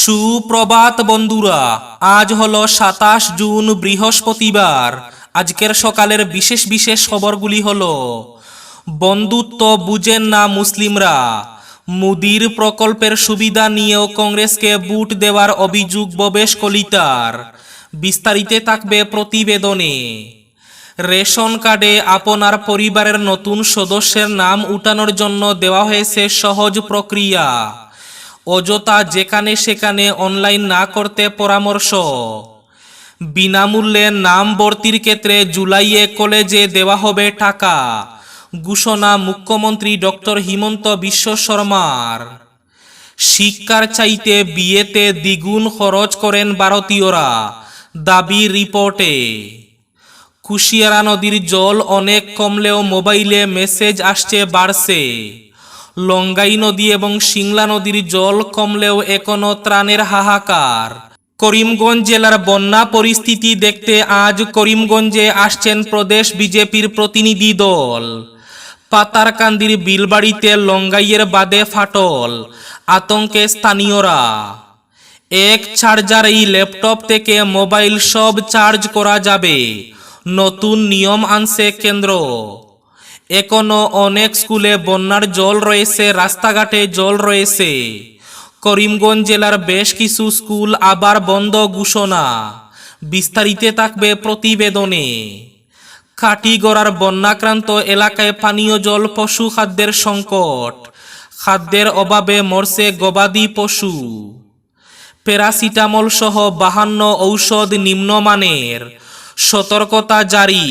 সুপ্রভাত বন্ধুরা, আজ হলো সাতাশ জুন বৃহস্পতিবার। আজকের সকালের বিশেষ বিশেষ খবরগুলি হলো, বন্ধুত্ব বুঝেন না মুসলিমরা। মুদির প্রকল্পের সুবিধা নিয়েও কংগ্রেসকে বুট দেওয়ার অভিযোগ ববেশ কলিতার। বিস্তারিতে থাকবে প্রতিবেদনে। রেশন কার্ডে আপনার পরিবারের নতুন সদস্যের নাম উঠানোর জন্য দেওয়া হয়েছে সহজ প্রক্রিয়া। অযথা যেখানে সেখানে অনলাইন না করতে পরামর্শ। বিনামূল্যে নাম ভর্তির ক্ষেত্রে জুলাইয়ে কলেজে দেওয়া হবে টাকা। ঘোষণা মুখ্যমন্ত্রী ডক্টর হিমন্ত বিশ্ব শর্মার। শিক্ষার চাইতে বিয়েতে দ্বিগুণ খরচ করেন ভারতীয়রা, দাবি রিপোর্টে। কুশিয়ারা নদীর জল অনেক কমলেও মোবাইলে মেসেজ আসছে বাড়ছে। লঙ্গাই নদী এবং সিংলা নদীর জল কমলেও এখনও ত্রাণের হাহাকার। করিমগঞ্জ জেলার বন্যা পরিস্থিতি দেখতে আজ করিমগঞ্জে আসছেন প্রদেশ বিজেপির প্রতিনিধি দল। পাতারকান্দির বিলবাড়িতে লঙ্গাইয়ের বাদে ফাটল, আতঙ্কে স্থানীয়রা। এক চার্জার এই ল্যাপটপ থেকে মোবাইল সব চার্জ করা যাবে, নতুন নিয়ম আনছে কেন্দ্র। এখনও অনেক স্কুলে বন্যার জল রয়েছে, রাস্তাঘাটে জল রয়েছে। করিমগঞ্জ জেলার বেশ কিছু স্কুল আবার বন্ধ ঘোষণা। বিস্তারিত থাকবে প্রতিবেদনে। কাটিগড়ার বন্যাক্রান্ত এলাকায় পানীয় জল পশু খাদ্যের সংকট। খাদ্যের অভাবে মরছে গবাদি পশু। প্যারাসিটামল সহ বাহান্ন ঔষধ নিম্নমানের। সতর্কতা জারি।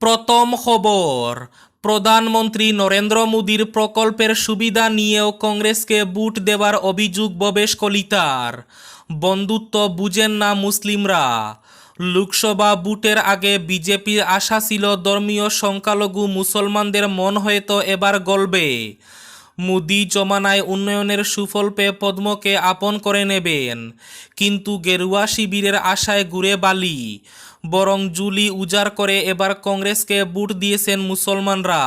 প্রথম খবর, প্রধানমন্ত্রী নরেন্দ্র মোদীর প্রকল্পের সুবিধা নিয়েও কংগ্রেসকে বুট দেওয়ার অভিযোগ ববেশ কলিতার বন্ধুত্ব বুঝেন না মুসলিমরা। লোকসভা বুটের আগে বিজেপির আশা ছিল ধর্মীয় সংখ্যালঘু মুসলমানদের মন হয়তো এবার গলবে। মুদি জমানায় উন্নয়নের সুফল পেয়ে পদ্মকে আপন করে নেবেন। কিন্তু গেরুয়া শিবিরের আশায় ঘুরে বালি। বরং জুলি উজাড় করে এবার কংগ্রেসকে বুট দিয়েছেন মুসলমানরা।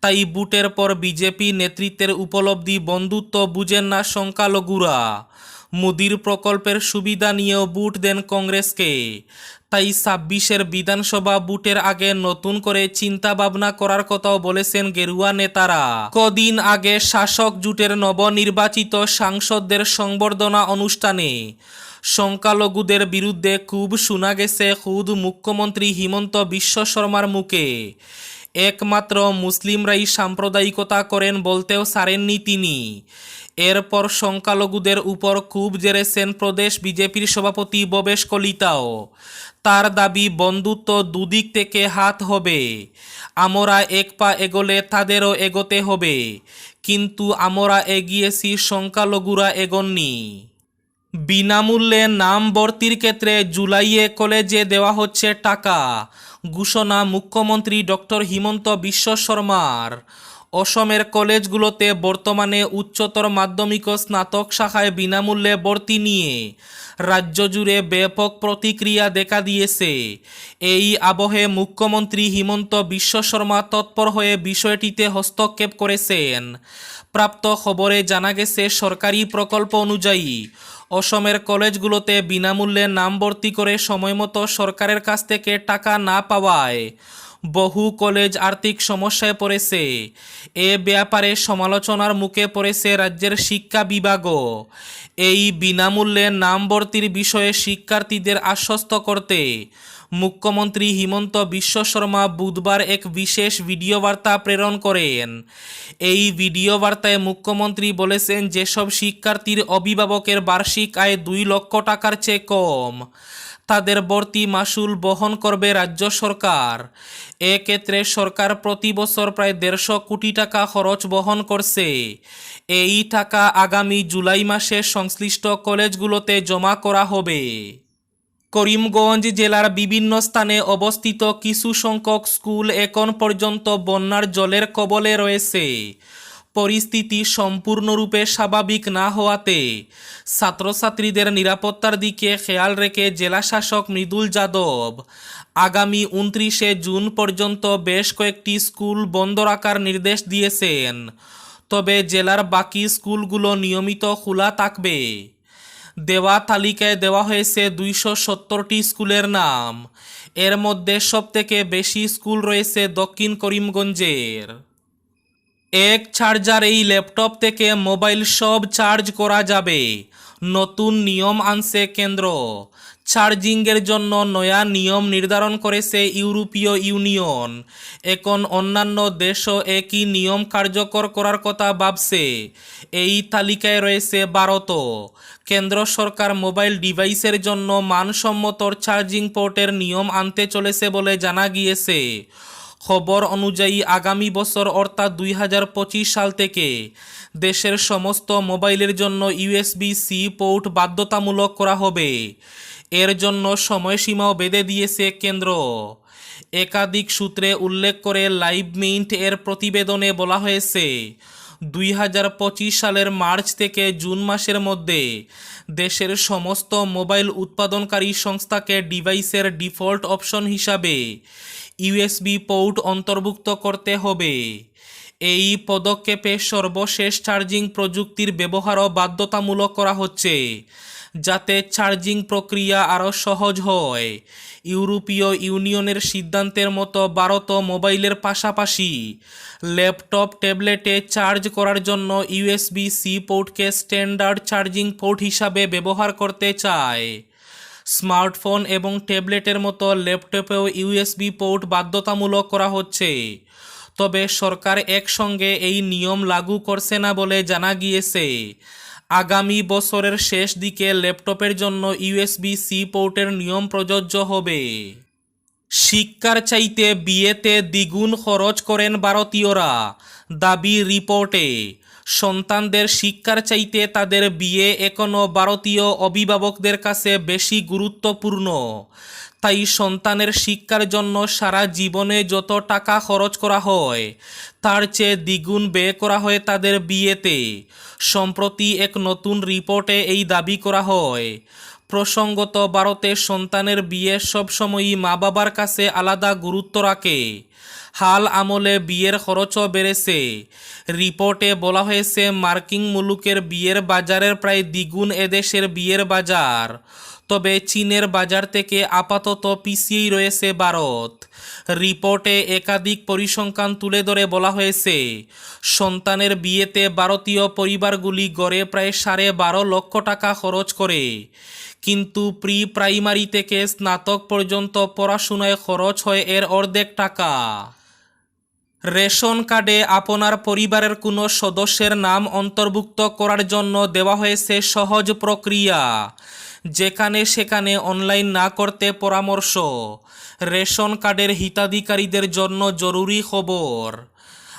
তাই বুটের পর বিজেপি নেতৃত্বের উপলব্ধি বন্ধুত্ব বুঝেন না সংখ্যালঘুরা। মোদির প্রকল্পের সুবিধা নিয়েও বুট দেন কংগ্রেসকে। তাই ছাব্বিশের বিধানসভা বুটের আগে নতুন করে চিন্তা ভাবনা করার কথাও বলেছেন গেরুয়া নেতারা। কদিন আগে শাসক জুটের নবনির্বাচিত সাংসদদের সংবর্ধনা অনুষ্ঠানে সংখ্যালঘুদের বিরুদ্ধে খুব শোনা গেছে খুদ মুখ্যমন্ত্রী হিমন্ত বিশ্ব শর্মার মুখে। একমাত্র মুসলিমরাই সাম্প্রদায়িকতা করেন বলতেও সারেননি তিনি। এরপর সংখ্যালঘুদের উপর খুব জেরেছেন প্রদেশ বিজেপির সভাপতি ববেশ কলিতাও। তার দাবি, বন্ধুত্ব দুদিক থেকে হাত হবে। আমরা এক পা এগোলে তাদেরও এগোতে হবে। কিন্তু আমরা এগিয়েছি সংখ্যালঘুরা এগোননি। বিনামূল্যে নাম ভর্তির ক্ষেত্রে জুলাইয়ে কলেজে দেওয়া হচ্ছে টাকা। ঘোষণা মুখ্যমন্ত্রী ডক্টর হিমন্ত বিশ্ব শর্মার। অসমের কলেজগুলোতে বর্তমানে উচ্চতর মাধ্যমিক ও স্নাতক শাখায় বিনামূল্যে ভর্তি নিয়ে রাজ্য জুড়ে ব্যাপক প্রতিক্রিয়া দেখা দিয়েছে। এই আবহে মুখ্যমন্ত্রী হিমন্ত বিশ্ব শর্মা তৎপর হয়ে বিষয়টিতে হস্তক্ষেপ করেছেন। প্রাপ্ত খবরে জানা গেছে, সরকারি প্রকল্প অনুযায়ী অসমের কলেজগুলোতে বিনামূল্যে নাম ভর্তি করে সময়মতো সরকারের কাছ থেকে টাকা না পাওয়ায় বহু কলেজ আর্থিক সমস্যায় পড়েছে। এ ব্যাপারে সমালোচনার মুখে পড়েছে রাজ্যের শিক্ষা বিভাগও। এই বিনামূল্যে নাম ভর্তির বিষয়ে শিক্ষার্থীদের আশ্বস্ত করতে মুখ্যমন্ত্রী হিমন্ত বিশ্ব শর্মা বুধবার এক বিশেষ ভিডিও বার্তা প্রেরণ করেন। এই ভিডিও বার্তায় মুখ্যমন্ত্রী বলেছেন, যেসব শিক্ষার্থীর অভিভাবকের বার্ষিক আয় দুই লক্ষ টাকার চেয়ে কম, তাদের ভর্তি মাসুল বহন করবে রাজ্য সরকার। এক্ষেত্রে সরকার প্রতি বছর প্রায় দেড়শো কোটি টাকা খরচ বহন করছে। এই টাকা আগামী জুলাই মাসে সংশ্লিষ্ট কলেজগুলোতে জমা করা হবে। করিমগঞ্জ জেলার বিভিন্ন স্থানে অবস্থিত কিছু সংখ্যক স্কুল এখন পর্যন্ত বন্যার জলের কবলে রয়েছে। পরিস্থিতি সম্পূর্ণরূপে স্বাভাবিক না হওয়াতে ছাত্রছাত্রীদের নিরাপত্তার দিকে খেয়াল রেখে জেলাশাসক মৃদুল যাদব, আগামী উনত্রিশে জুন পর্যন্ত বেশ কয়েকটি স্কুল বন্ধ রাখার নির্দেশ দিয়েছেন। তবে জেলার বাকি স্কুলগুলো নিয়মিত খোলা থাকবে। দেওয়া তালিকায় দেওয়া হয়েছে দুইশো সত্তরটি স্কুলের নাম। এর মধ্যে সবথেকে বেশি স্কুল রয়েছে দক্ষিণ করিমগঞ্জের। এক চার্জার এই ল্যাপটপ থেকে মোবাইল সব চার্জ করা যাবে। নতুন নিয়ম আনছে কেন্দ্র। চার্জিংয়ের জন্য নয়া নিয়ম নির্ধারণ করেছে ইউরোপীয় ইউনিয়ন। এখন অন্যান্য দেশও একই নিয়ম কার্যকর করার কথা ভাবছে। এই তালিকায় রয়েছে ভারত। কেন্দ্র সরকার মোবাইল ডিভাইসের জন্য মানসম্মত চার্জিং পোর্টের নিয়ম আনতে চলেছে বলে জানা গিয়েছে। খবর অনুযায়ী আগামী বছর অর্থাৎ দুই হাজার পঁচিশ সাল থেকে দেশের সমস্ত মোবাইলের জন্য ইউএসবি সি পোর্ট বাধ্যতামূলক করা হবে। এর জন্য সময়সীমাও বেঁধে দিয়েছে কেন্দ্র। একাধিক সূত্রে উল্লেখ করে লাইভ মিন্ট এর প্রতিবেদনে বলা হয়েছে, দুই হাজার পঁচিশ সালের মার্চ থেকে জুন মাসের মধ্যে দেশের সমস্ত মোবাইল উৎপাদনকারী সংস্থাকে ডিভাইসের ডিফল্ট অপশন হিসাবে ইউএসবি পোর্ট অন্তর্ভুক্ত করতে হবে। এই পদক্ষেপে সর্বশেষ চার্জিং প্রযুক্তির ব্যবহারও বাধ্যতামূলক করা হচ্ছে। যাতে চার্জিং প্রক্রিয়া আরও সহজ হয়। ইউরোপীয় ইউনিয়নের সিদ্ধান্তের মতো ভারত মোবাইলের পাশাপাশি ল্যাপটপ, ট্যাবলেটে চার্জ করার জন্য ইউএসবি সি পোর্টকে স্ট্যান্ডার্ড চার্জিং পোর্ট হিসাবে ব্যবহার করতে চায়। স্মার্টফোন এবং ট্যাবলেটের মতো ল্যাপটপেও ইউএসবি পোর্ট বাধ্যতামূলক করা হচ্ছে। তবে সরকার একসঙ্গে এই নিয়ম লাগু করছে না বলে জানা গিয়েছে। আগামী বছরের শেষ দিকে ল্যাপটপের জন্য ইউএসবি সি পোর্টের নিয়ম প্রযোজ্য হবে। শিক্ষার চাইতে বিয়েতে দ্বিগুণ খরচ করেন ভারতীয়রা, দাবি রিপোর্টে। সন্তানদের শিক্ষার চাইতে তাদের বিয়ে এখনও ভারতীয় অভিভাবকদের কাছে বেশি গুরুত্বপূর্ণ। তাই সন্তানের শিক্ষার জন্য সারা জীবনে যত টাকা খরচ করা হয়, তার চেয়ে দ্বিগুণ ব্যয় করা হয় তাদের বিয়েতে। সম্প্রতি এক নতুন রিপোর্টে এই দাবি করা হয়। প্রসঙ্গত, ভারতে সন্তানের বিয়ে সবসময়ই মা বাবার কাছে আলাদা গুরুত্ব রাখে। হাল আমলে বিয়ের খরচও বেড়েছে। রিপোর্টে বলা হয়েছে, মার্কিন মুলুকের বিয়ের বাজারের প্রায় দ্বিগুণ এদেশের বিয়ের বাজার। তবে চীনের বাজার থেকে আপাতত পিছিয়েই রয়েছে ভারত। রিপোর্টে একাধিক পরিসংখ্যান তুলে ধরে বলা হয়েছে, সন্তানের বিয়েতে ভারতীয় পরিবারগুলি গড়ে প্রায় সাড়ে বারো লক্ষ টাকা খরচ করে। কিন্তু প্রি প্রাইমারি থেকে স্নাতক পর্যন্ত পড়াশোনায় খরচ হয় এর অর্ধেক টাকা। রেশন কার্ডে আপনার পরিবারের কোনো সদস্যের নাম অন্তর্ভুক্ত করার জন্য দেওয়া হয়েছে সহজ প্রক্রিয়া। যেখানে সেখানে অনলাইন না করতে পরামর্শ। রেশন কার্ডের হিতাধিকারীদের জন্য জরুরি খবর।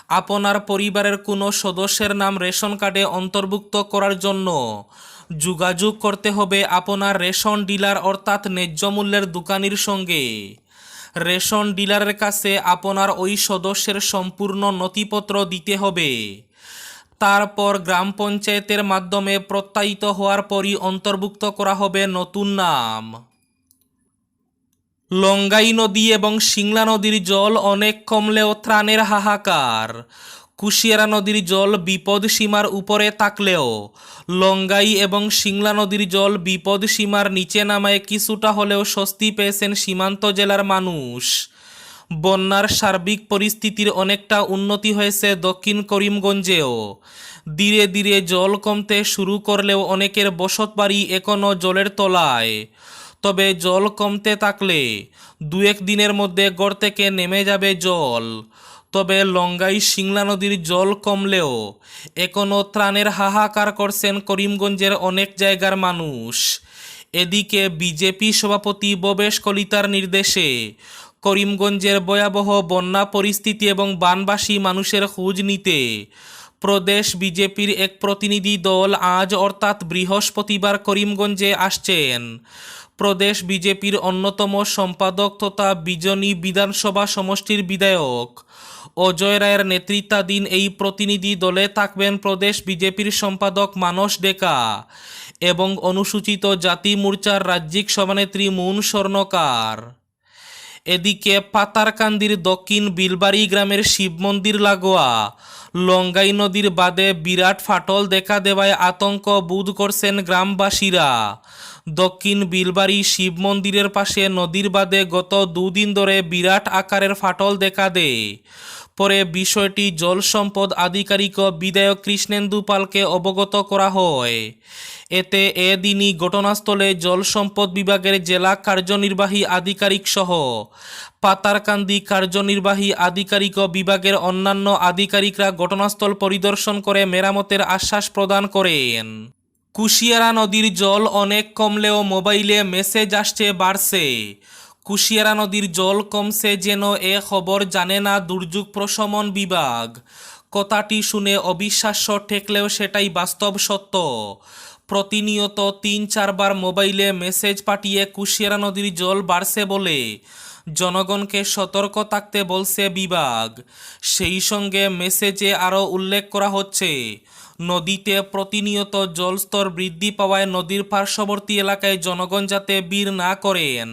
আপনার পরিবারের কোনো সদস্যের নাম রেশন কার্ডে অন্তর্ভুক্ত করার জন্য যোগাযোগ করতে হবে আপনার রেশন ডিলার অর্থাৎ ন্যায্য মূল্যের দোকানির সঙ্গে। রেশন ডিলারের কাছে আপনার ওই সদস্যের সম্পূর্ণ নথিপত্র দিতে হবে। তারপর গ্রাম পঞ্চায়েতের মাধ্যমে প্রত্যায়িত হওয়ার পরই অন্তর্ভুক্ত করা হবে নতুন নাম। লঙ্গাই নদী এবং সিংলা নদীর জল অনেক কমলেও ত্রাণের হাহাকার। কুশিয়ারা নদীর জল বিপদ সীমার উপরে থাকলেও, লঙ্গাই এবং সিংলা নদীর জল বিপদ সীমার নিচে নামায় কিছুটা হলেও স্বস্তি পেয়েছেন সীমান্ত জেলার মানুষ। বন্যার সার্বিক পরিস্থিতির অনেকটা উন্নতি হয়েছে দক্ষিণ করিমগঞ্জেও। ধীরে ধীরে জল কমতে শুরু করলেও অনেকের বসত বাড়ি এখনও জলের তলায়। তবে জল কমতে থাকলে দু এক দিনের মধ্যে গড় থেকে নেমে যাবে জল। তবে লঙ্গাই সিংলা নদীর জল কমলেও এখনও ত্রাণের হাহাকার করছেন করিমগঞ্জের অনেক জায়গার মানুষ। এদিকে বিজেপি সভাপতি ভবেশ কলিতার নির্দেশে করিমগঞ্জের ভয়াবহ বন্যা পরিস্থিতি এবং বানবাসী মানুষের খোঁজ নিতে প্রদেশ বিজেপির এক প্রতিনিধি দল আজ অর্থাৎ বৃহস্পতিবার করিমগঞ্জে আসছেন। প্রদেশ বিজেপির অন্যতম সম্পাদক তথা বিজনী বিধানসভা সমষ্টির বিধায়ক অজয় রায়ের নেতৃত্বাধীন এই প্রতিনিধি দলে থাকবেন প্রদেশ বিজেপির সম্পাদক মানস ডেকা এবং অনুসূচিত জাতি মোর্চার রাজ্যিক সভানেত্রী মুন স্বর্ণকার। এদিকে পাতারকান্দির দক্ষিণ বিলবাড়ি গ্রামের শিব মন্দির লাগোয়া। লঙ্গাই নদীর বাদে বিরাট ফাটল দেখা দেওয়ায় আতঙ্ক বোধ করছেন গ্রামবাসীরা। দক্ষিণ বিলবাড়ি শিব মন্দিরের পাশে নদীর বাদে গত দুদিন ধরে বিরাট আকারের ফাটল দেখা দেয়। পরে বিষয়টি জল সম্পদ আধিকারিক বিধায়ক কৃষ্ণেন্দু পালকে অবগত করা হয়। এতে এদিনই ঘটনাস্থলে জল সম্পদ বিভাগের জেলা কার্যনির্বাহী আধিকারিক সহ পাতারকান্দি কার্যনির্বাহী আধিকারিক বিভাগের অন্যান্য আধিকারিকরা ঘটনাস্থল পরিদর্শন করে মেরামতের আশ্বাস প্রদান করেন। কুশিয়ারা নদীর জল অনেক কমলেও মোবাইলে মেসেজ আসছে বাড়ছে। কুশিয়ারা নদীর জল কমছে যেন এ খবর জানে না দুর্যোগ প্রশমন বিভাগ। কথাটি শুনে অবিশ্বাস্য ঠেকলেও সেটাই বাস্তব সত্য। প্রতিনিয়ত তিন চারবার মোবাইলে মেসেজ পাঠিয়ে কুশিয়ারা নদীর জল বাড়ছে বলে জনগণকে সতর্ক থাকতে বলছে বিভাগ। সেই সঙ্গে মেসেজে আরও উল্লেখ করা হচ্ছে, নদীতে প্রতিনিয়ত জলস্তর বৃদ্ধি পাওয়ায় নদীর পার্শ্ববর্তী এলাকায় জনগণ যাতে বীর না করেন।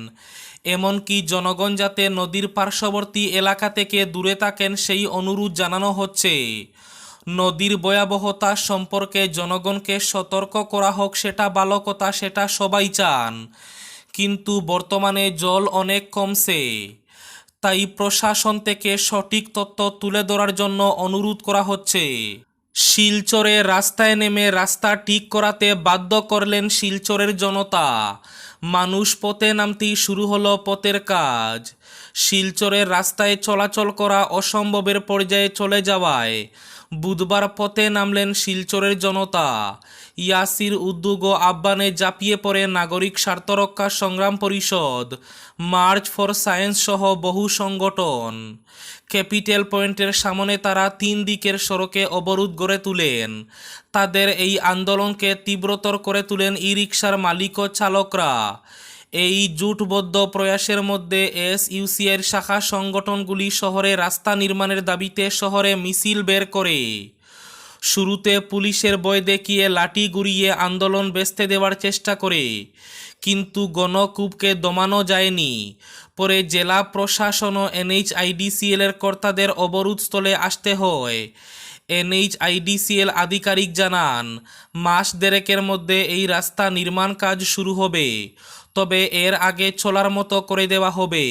এমনকি জনগণ যাতে নদীর পার্শ্ববর্তী এলাকা থেকে দূরে থাকেন সেই অনুরোধ জানানো হচ্ছে। নদীর ভয়াবহতা সম্পর্কে জনগণকে সতর্ক করা হোক, সেটা ভালো কথা সেটা সবাই চান। কিন্তু বর্তমানে জল অনেক কমছে। তাই প্রশাসন থেকে সঠিক তথ্য তুলে ধরার জন্য অনুরোধ করা হচ্ছে। শিলচরে রাস্তায় নেমে রাস্তা ঠিক করাতে বাধ্য করলেন শিলচরের জনতা। মানুষ পথে নামতেই শুরু হলো পথের কাজ। শিলচরের রাস্তায় চলাচল করা অসম্ভবের পর্যায়ে চলে যাওয়ায় বুধবার পথে নামলেন শিলচরের জনতা। ইয়াসির উদ্যোগ ও আহ্বানে জাপিয়ে পড়ে নাগরিক স্বার্থরক্ষা সংগ্রাম পরিষদ, মার্চ ফর সায়েন্স সহ বহু সংগঠন। ক্যাপিটাল পয়েন্টের সামনে তারা তিন দিকের সড়কে অবরোধ গড়ে তুলেন। তাদের এই আন্দোলনকে তীব্রতর করে তুলেন ই রিক্সার মালিক ও চালকরা। এই জোটবদ্ধ প্রয়াসের মধ্যে এস ইউসিআর শাখা সংগঠনগুলি শহরে রাস্তা নির্মাণের দাবিতে শহরে মিছিল বের করে। শুরুতে পুলিশের বয় দেখিয়ে লাঠি গুড়িয়ে আন্দোলন বেচতে দেওয়ার চেষ্টা করে। কিন্তু গণকূপকে দমানো যায়নি। পরে জেলা প্রশাসন ও এনএইচআইডিসিএল এর কর্তাদের অবরোধস্থলে আসতে হয়। এনএইচআইডিসিএল আধিকারিক জানান, মাস দেড়েকের মধ্যে এই রাস্তা নির্মাণ কাজ শুরু হবে। তবে এর আগে চলার মতো করে দেওয়া হবে।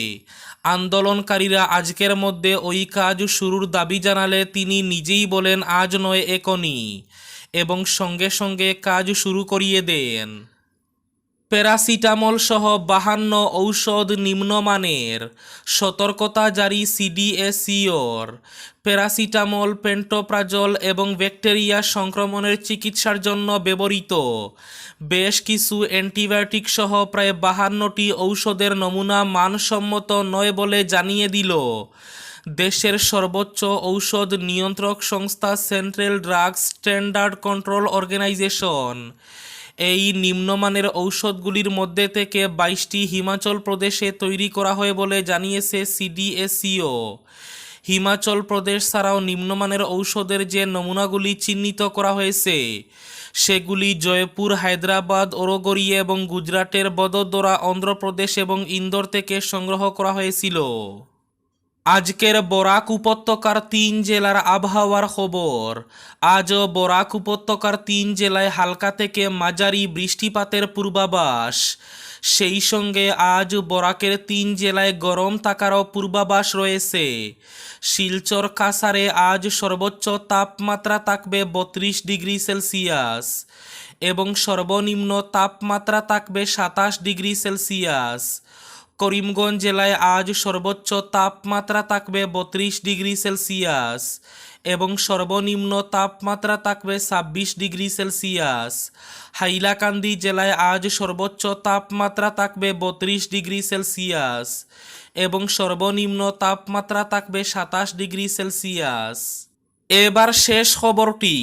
আন্দোলনকারীরা আজকের মধ্যে ওই কাজ শুরুর দাবি জানালে তিনি নিজেই বলেন, আজ নয়, এখনই। এবং সঙ্গে সঙ্গে কাজ শুরু করিয়ে দেন। প্যারাসিটামল সহ বাহান্ন ঔষধ নিম্নমানের, সতর্কতা জারি সিডিএসিওর প্যারাসিটামল, পেন্টোপ্রাজল এবং ব্যাকটেরিয়া সংক্রমণের চিকিৎসার জন্য ব্যবহৃত। বেশ কিছু অ্যান্টিবায়োটিক সহ প্রায় বাহান্নটি ঔষধের নমুনা মানসম্মত নয় বলে জানিয়ে দিল। দেশের সর্বোচ্চ ঔষধ নিয়ন্ত্রক সংস্থা central drugs standard control organisation. এই নিম্নমানের ঔষধগুলির মধ্যে থেকে বাইশটি হিমাচল প্রদেশে তৈরি করা হয় বলে জানিয়েছে সিডিএসিও হিমাচল প্রদেশ ছাড়াও নিম্নমানের ঔষধের যে নমুনাগুলি চিহ্নিত করা হয়েছে, সেগুলি জয়পুর, হায়দ্রাবাদ ওরগড়িয়া এবং গুজরাটের বদোদরা, অন্ধ্রপ্রদেশ এবং ইন্দোর থেকে সংগ্রহ করা হয়েছিল। আজকের বরাক উপত্যকার তিন জেলার আবহাওয়ার খবর। আজও বরাক উপত্যকার তিন জেলায় হালকা থেকে মাঝারি বৃষ্টিপাতের পূর্বাভাস। সেই সঙ্গে আজ বরাকের তিন জেলায় গরম থাকারও পূর্বাভাস রয়েছে। শিলচর কাসারে আজ সর্বোচ্চ তাপমাত্রা থাকবে বত্রিশ ডিগ্রি সেলসিয়াস এবং সর্বনিম্ন তাপমাত্রা থাকবে সাতাশ ডিগ্রি সেলসিয়াস। করিমগঞ্জ জেলায় আজ সর্বোচ্চ তাপমাত্রা থাকবে বত্রিশ ডিগ্রি সেলসিয়াস এবং সর্বনিম্ন তাপমাত্রা থাকবে ছাব্বিশ ডিগ্রি সেলসিয়াস। হাইলাকান্দি জেলায় আজ সর্বোচ্চ তাপমাত্রা থাকবে বত্রিশ ডিগ্রি সেলসিয়াস এবং সর্বনিম্ন তাপমাত্রা থাকবে সাতাশ ডিগ্রি সেলসিয়াস। এবার শেষ খবরটি।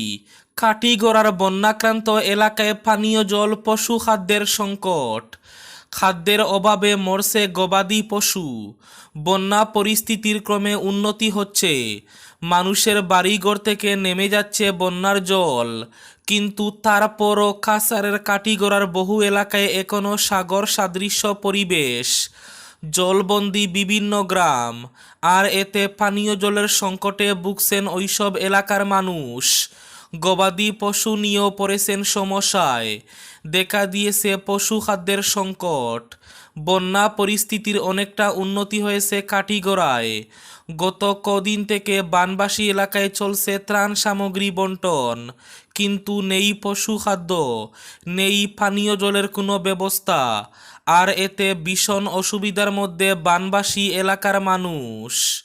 কাটিগড়ার বন্যাক্রান্ত এলাকায় পানীয় জল পশু খাদ্যের সংকট। খাদ্যের অভাবে মরছে গবাদি পশু। বন্যা পরিস্থিতির ক্রমে উন্নতি হচ্ছে। মানুষের বাড়িঘর থেকে নেমে যাচ্ছে বন্যার জল। কিন্তু তারপরও কাসারের কাটিগড়ার বহু এলাকায় এখনও সাগর সাদৃশ্য পরিবেশ। জলবন্দি বিভিন্ন গ্রাম, আর এতে পানীয় জলের সংকটে ভুগছেন ওইসব এলাকার মানুষ। গবাদি পশু নিয়েও পড়েছেন সমস্যায়। দেখা দিয়েছে পশু খাদ্যের সংকট। বন্যা পরিস্থিতির অনেকটা উন্নতি হয়েছে কাটিগড়ায় গত কদিন থেকে বানবাসী এলাকায় চলছে ত্রাণ সামগ্রী বন্টন। কিন্তু নেই পশু খাদ্য, নেই পানীয় জলের কোনো ব্যবস্থা। আর এতে ভীষণ অসুবিধার মধ্যে বানবাসী এলাকার মানুষ।